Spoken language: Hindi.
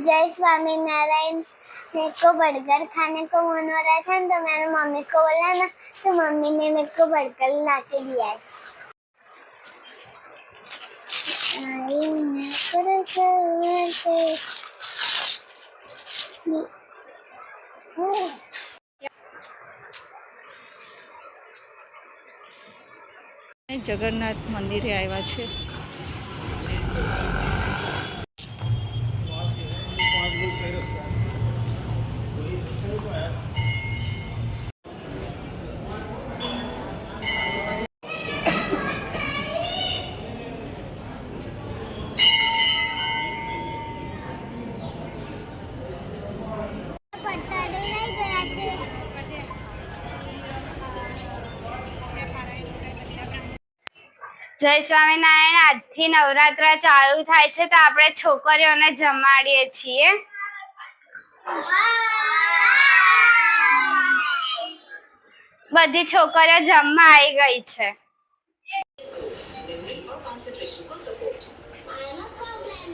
जय स्वामी नारायण मेरे को बर्गर खाने को मन हो रहा था तो मैंने मम्मी को बोला ना तो मम्मी ने मेरे को बर्गर ला के दिया है आई मैं पुरस्कार से- જગન્નાથ મંદિરે આવ્યા છે જય સ્વામિનારાયણ. આજથી નવરાત્ર ચાલુ થાય છે તો આપણે છોકરીઓને જમાડીએ છીએ. બધી છોકરીઓ જમવા આવી ગઈ છે. I am a Complan